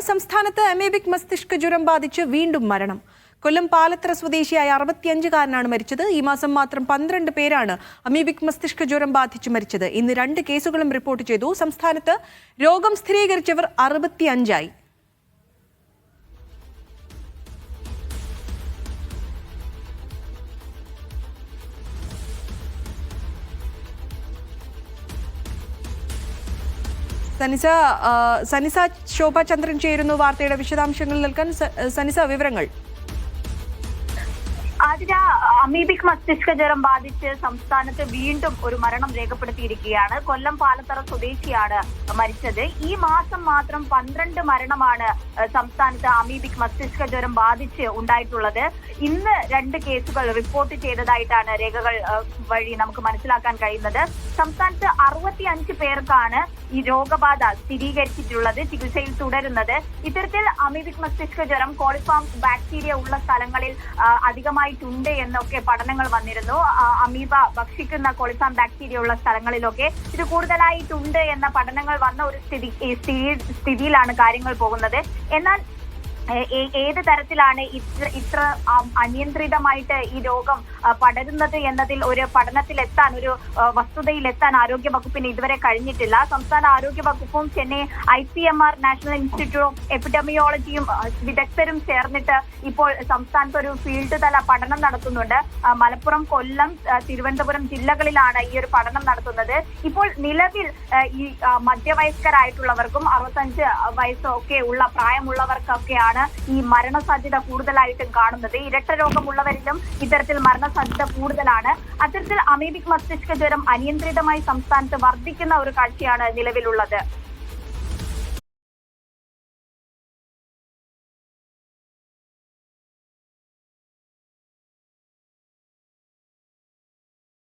സംസ്ഥാനത്ത് അമേബിക് മസ്തിഷ്ക ജ്വരം ബാധിച്ച് വീണ്ടും മരണം. കൊല്ലം പാലത്തറ സ്വദേശിയായ അറുപത്തിയഞ്ചുകാരനാണ് മരിച്ചത്. ഈ മാസം മാത്രം പന്ത്രണ്ട് പേരാണ് അമീബിക് മസ്തിഷ്ക ജ്വരം ബാധിച്ച് മരിച്ചത്. ഇന്ന് രണ്ട് കേസുകളും റിപ്പോർട്ട് ചെയ്തു. സംസ്ഥാനത്ത് രോഗം സ്ഥിരീകരിച്ചവർ അറുപത്തിയഞ്ചായി. സനിസ സനിസ ശോഭ ചന്ദ്രൻ ചേരുന്നു വാർത്തയുടെ വിശദാംശങ്ങൾ നൽകാൻ. സനിസ വിവരങ്ങൾ. ആതിര അമീബിക് മസ്തിഷ്ക ജ്വരം ബാധിച്ച് സംസ്ഥാനത്ത് വീണ്ടും ഒരു മരണം രേഖപ്പെടുത്തിയിരിക്കുകയാണ്. കൊല്ലം പാലത്തറ സ്വദേശിയാണ് മരിച്ചത്. ഈ മാസം മാത്രം പന്ത്രണ്ട് മരണമാണ് സംസ്ഥാനത്ത് അമീബിക് മസ്തിഷ്ക ജ്വരം ബാധിച്ച് ഉണ്ടായിട്ടുള്ളത്. ഇന്ന് രണ്ട് കേസുകൾ റിപ്പോർട്ട് ചെയ്തതായിട്ടാണ് രേഖകൾ വഴി നമുക്ക് മനസ്സിലാക്കാൻ കഴിയുന്നത്. സംസ്ഥാനത്ത് അറുപത്തി പേർക്കാണ് ഈ രോഗബാധ സ്ഥിരീകരിച്ചിട്ടുള്ളത് ചികിത്സയിൽ തുടരുന്നത്. ഇത്തരത്തിൽ അമീബിക് മസ്തിഷ്ക ജ്വരം കോളിഫാം ബാക്ടീരിയ ഉള്ള സ്ഥലങ്ങളിൽ അധികമായിട്ടുണ്ട് എന്നൊക്കെ പഠനങ്ങൾ വന്നിരുന്നു. അമീബ ഭക്ഷിക്കുന്ന കോളിഫാം ബാക്ടീരിയ ഉള്ള സ്ഥലങ്ങളിലൊക്കെ ഇത് കൂടുതലായിട്ടുണ്ട് എന്ന പഠനങ്ങൾ വന്ന ഒരു സ്ഥിതി സ്ഥിതിയിലാണ് കാര്യങ്ങൾ പോകുന്നത്. എന്നാൽ ഏത് തരത്തിലാണ് ഇത്ര ഇത്ര അനിയന്ത്രിതമായിട്ട് ഈ രോഗം പടരുന്നത് എന്നതിൽ ഒരു പഠനത്തിലെത്താൻ ഒരു വസ്തുതയിലെത്താൻ ആരോഗ്യ വകുപ്പിന് ഇതുവരെ കഴിഞ്ഞിട്ടില്ല. സംസ്ഥാന ആരോഗ്യ വകുപ്പും Chennai I C M R National Institute of എപ്പിഡമിയോളജിയും വിദഗ്ധരും ചേർന്നിട്ട് ഇപ്പോൾ സംസ്ഥാനത്ത് ഒരു ഫീൽഡ് തല പഠനം നടത്തുന്നുണ്ട്. മലപ്പുറം കൊല്ലം തിരുവനന്തപുരം ജില്ലകളിലാണ് ഈ ഒരു പഠനം നടത്തുന്നത്. ഇപ്പോൾ നിലവിൽ ഈ മധ്യവയസ്കരായിട്ടുള്ളവർക്കും അറുപത്തഞ്ച് വയസ്സൊക്കെ ഉള്ള പ്രായമുള്ളവർക്കൊക്കെയാണ് ഈ മരണസാധ്യത കൂടുതലായിട്ടും കാണുന്നത്. ഇരട്ട രോഗമുള്ളവരിലും ഇത്തരത്തിൽ മരണസാധ്യത കൂടുതലാണ്. അത്തരത്തിൽ അമീബിക് മസ്തിഷ്ക ജ്വരം അനിയന്ത്രിതമായി സംസ്ഥാനത്ത് വർദ്ധിക്കുന്ന ഒരു കാഴ്ചയാണ് നിലവിലുള്ളത്.